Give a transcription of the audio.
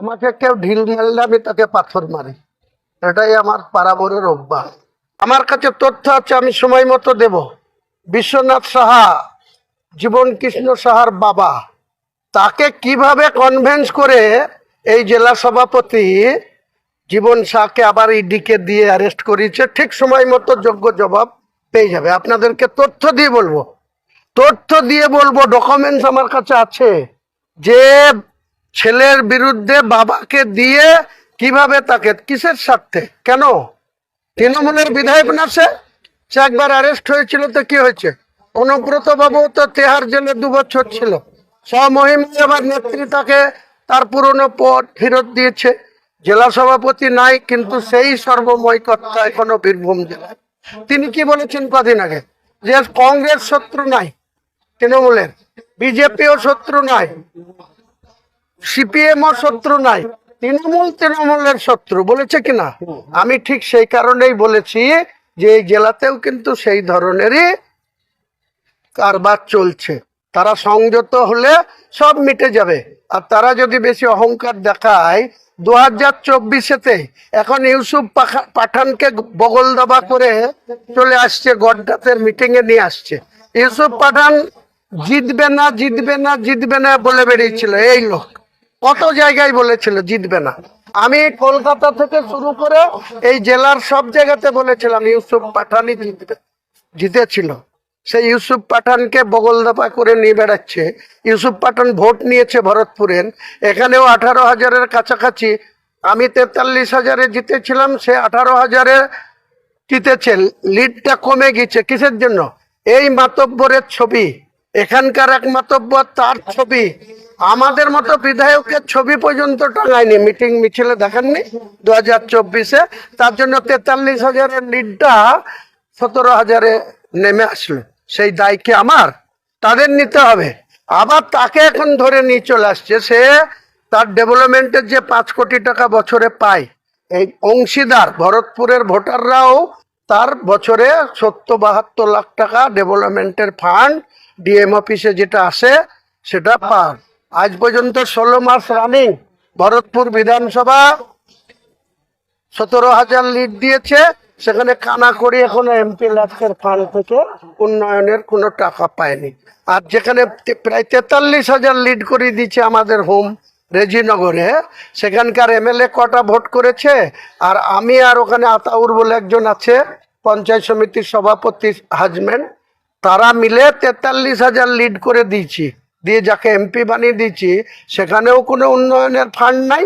আমাকে কেউ ঢিল মারলে আমি তাকে পাথর মারি। এটাই আমার পারাবরের অভ্যাস। আমার কাছে তথ্য আছে, আমি সময় মতো দেব। বিশ্বনাথ সাহা জীবন কৃষ্ণ সাহার বাবা, তাকে কীভাবে কনভেন্স করে এই জেলা সভাপতি জীবন শাহকে আবার ইডিকে দিয়ে অ্যারেস্ট করিয়েছে, ঠিক সময় মতো যোগ্য জবাব পেয়ে যাবে। আপনাদেরকে তথ্য দিয়ে বলব। তথ্য দিয়ে বলব ডকুমেন্টস আমার কাছে আছে যে ছেলের বিরুদ্ধে বাবাকে দিয়ে কীভাবে তাকে, কিসের স্বার্থে? কেন? তৃণমূলের বিধায়ক না সে? একবার অ্যারেস্ট হয়েছিল তো কি হয়েছে? অনুব্রত বাবু তো তেহার জেলে দু বছর ছিল। স্বমহিমায় আবার নেত্রী তাকে তার পুরনো পদ ফেরত দিয়েছে। জেলা সভাপতি নাই, কিন্তু সেই সর্বময় কর্তা এখনও বীরভূম জেলায়। তিনি কি বলেছেন কদিন আগে? যে কংগ্রেস শত্রু নাই তৃণমূলের, বিজেপিও শত্রু নাই। সিপিএম ও শত্রু নাই তৃণমূল তৃণমূলের শত্রু বলেছে কিনা আমি ঠিক সেই কারণেই বলেছি যে এই জেলাতেও কিন্তু সেই ধরনেরই কারবার চলছে। তারা সংযত হলে সব মিটে যাবে। আর তারা যদি বেশি অহংকার দেখায় দু হাজার চব্বিশেতে এখন ইউসুফ পাঠানকে বগল দাবা করে চলে আসছে গড্ডাতের মিটিং এ নিয়ে আসছে। ইউসুফ পাঠান জিতবে না জিতবে না জিতবে না বলে বেরিয়েছিল এই লোক। কত জায়গায় বলেছিল, জিতবে না। আমি কলকাতা থেকে শুরু করে এই জেলার সব জায়গাতে বলেছিলাম, ইউসুফ পাঠানই জিতবে জিতেছিল। সেই ইউসুফ পাঠানকে বগল বগলদাপা করে নিয়ে বেড়াচ্ছে। ইউসুফ পাঠান ভোট নিয়েছে ভরতপুরের। এখানেও আঠারো হাজারের কাছাকাছি। আমি তেতাল্লিশ হাজারে জিতেছিলাম, সে আঠারো হাজারে জিতেছে। লিডটা কমে গেছে। কিসের জন্য? এই মাতব্বরের ছবি। এখানকার এক মাতব্বর, তার ছবি। আমাদের মতো বিধায়কের ছবি পর্যন্ত টাঙায়নি। মিটিং মিছিলে দেখাননি দু হাজার চব্বিশে। তার জন্য তেতাল্লিশ হাজারের লিডটা সতেরো হাজারে নেমে আসলো। সেই দায় কি আমার? তাদের নিতে হবে। আবার তাকে এখন ধরে নিয়ে চলে আসছে। সে তার ডেভেলপমেন্টের যে পাঁচ কোটি টাকা বছরে পায়, এই অংশীদার ভরতপুরের ভোটাররাও তার বছরে সত্তর বাহাত্তর লাখ টাকা ডেভেলপমেন্টের ফান্ড, ডিএম অফিসে যেটা আসে, সেটা পান। আজ পর্যন্ত ষোলো মাস রানিং ভরতপুর বিধানসভা। সতেরো হাজার লিড দিয়েছে, সেখানে কানা করি এখনও এমপি ল্যাক্সের ফান্ড থেকে উন্নয়নের কোনো টাকা পায়নি। আর যেখানে প্রায় তেতাল্লিশ হাজার লিড করে দিচ্ছে আমাদের হোম রেজিনগরে, সেখানকার এমএলএ কটা ভোট করেছে? আর আমি আর ওখানে আতাউর বলে একজন আছে, পঞ্চায়েত সমিতির সভাপতি হাজবেন্ড, তারা মিলে তেতাল্লিশ হাজার লিড করে দিয়েছি। দিয়ে যাকে এমপি বানিয়ে দিয়েছি সেখানেও কোনো উন্নয়নের ফান্ড নাই।